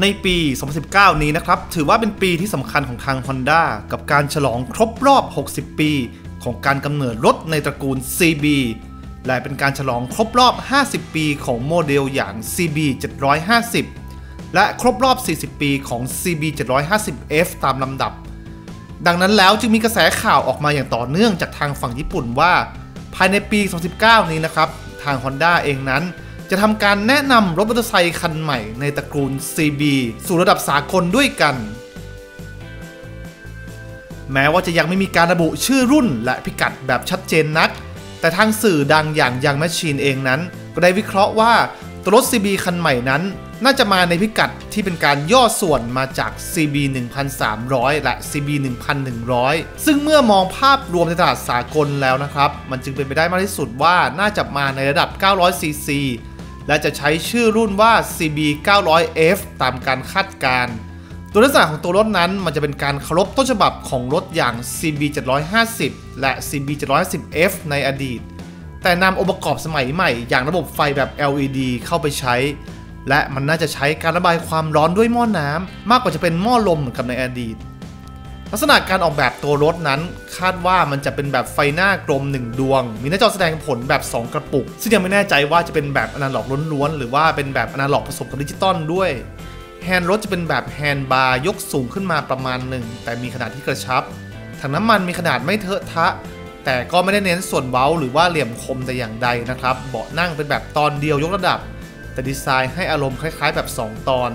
ในปี 2019 นี้นะครับ ถือว่าเป็นปีที่สำคัญของทาง Honda กับการฉลองครบรอบ 60 ปี ของการกำเนิดรถในตระกูล CB และเป็นการฉลองครบรอบ 50 ปีของโมเดลอย่าง CB 750 และครบรอบ 40 ปีของ CB 750F ตามลำดับ ดังนั้นแล้วจึงมีกระแสข่าวออกมาอย่างต่อเนื่องจากทางฝั่งญี่ปุ่นว่า ภายในปี 2019 นี้นะครับ ทาง Honda เองนั้น จะทำการแนะนำรถมอเตอร์ไซค์คันใหม่ในตระกูล CB สู่ระดับสากลด้วยกัน แม้ว่าจะยังไม่มีการระบุชื่อรุ่นและพิกัดแบบชัดเจนนัก แต่ทางสื่อดังอย่างยังแมชชีนเองนั้น ก็ได้วิเคราะห์ว่าตัวรถ CB คันใหม่นั้น น่าจะมาในพิกัดที่เป็นการย่อส่วนมาจาก CB 1300 และ CB 1100 ซึ่งเมื่อมองภาพรวมในตลาดสากลแล้วนะครับ มันจึงเป็นไปได้มากที่สุดว่าน่าจะมาในระดับ 900 cc และจะใช้ชื่อรุ่นว่า CB 900F ตามการคาดการณ์ตัวลักษณะของตัวรถนั้นมันจะเป็นการเคารพต้นฉบับของรถอย่าง CB 750 และ CB 750F ในอดีต แต่นำองค์ประกอบสมัยใหม่ อย่างระบบไฟแบบ LED เข้าไปใช้ และมันน่าจะใช้การระบายความร้อนด้วยหม้อน้ำมากกว่าจะเป็นหม้อลมเหมือนกับในอดีต ลักษณะการออกแบบตัวรถนั้น คาดว่ามันจะเป็นแบบไฟหน้ากลม 1 ดวง มีหน้าจอแสดงผลแบบ 2 กระปุก ซึ่งยังไม่แน่ใจว่าจะเป็นแบบอนาล็อกล้วนๆหรือว่าเป็นแบบอนาล็อกผสมกับดิจิตอลด้วยแฮนด์รถจะเป็นแบบแฮนด์บาร์ยกสูงขึ้นมาประมาณหนึ่งแต่มีขนาดที่กระชับถังน้ำมันมีขนาดไม่เทอะทะ แต่ก็ไม่ได้เน้นส่วนเว้าหรือว่าเหลี่ยมคมแต่อย่างใดนะครับ เบาะนั่งเป็นแบบตอนเดียวยกระดับ แต่ดีไซน์ให้อารมณ์คล้าย ๆ แบบ 2 ตอน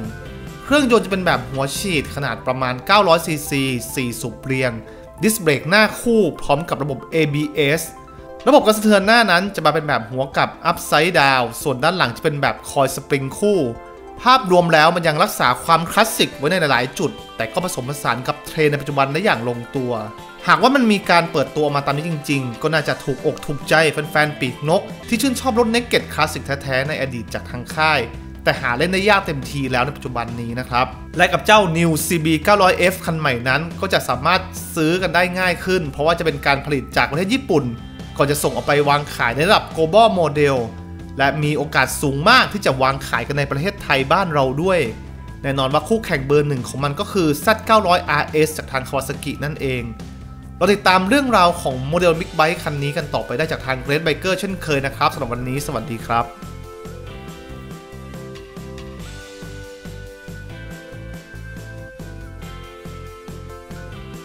เครื่องยนต์จะเป็นแบบหัวฉีดขนาดประมาณ 900 ซีซี 4 สูบเรียง ดิสเบรกหน้าคู่พร้อมกับระบบ ABS ระบบกระสะเทือนหน้านั้นจะมาเป็นแบบหัวกับ Upside Down ส่วนด้านหลังจะเป็นแบบคอยสปริงคู่ ภาพรวมแล้วมันยังรักษาความคลาสสิกไว้ในหลายจุด แต่ก็ผสมผสานกับเทรนในปัจจุบันได้อย่างลงตัว หากว่ามันมีการเปิดตัวมาตามนี้จริงๆ ก็น่าจะถูกอกถูกใจแฟนๆปีกนก ที่ชื่นชอบรถเนกเก็ตคลาสสิกแท้ๆในอดีตจากทางค่าย แต่หาเล่นได้ยากเต็มทีแล้วในปัจจุบันนี้นะครับ และกับเจ้า New CB 900F คันใหม่นั้น ก็จะสามารถซื้อกันได้ง่ายขึ้น เพราะว่าจะเป็นการผลิตจากประเทศญี่ปุ่น ก่อนจะส่งออกไปวางขายในระดับ global model และมีโอกาสสูงมากที่จะวางขายกันในประเทศไทยบ้านเราด้วย แน่นอนว่าคู่แข่งเบอร์หนึ่งของมันก็คือ Z900RS จากทาง Kawasaki นั่นเอง เราติดตามเรื่องราวของโมเดล Big Bike คันนี้กันต่อไปได้จากทาง Great Biker เช่นเคยนะครับสำหรับวันนี้สวัสดีครับ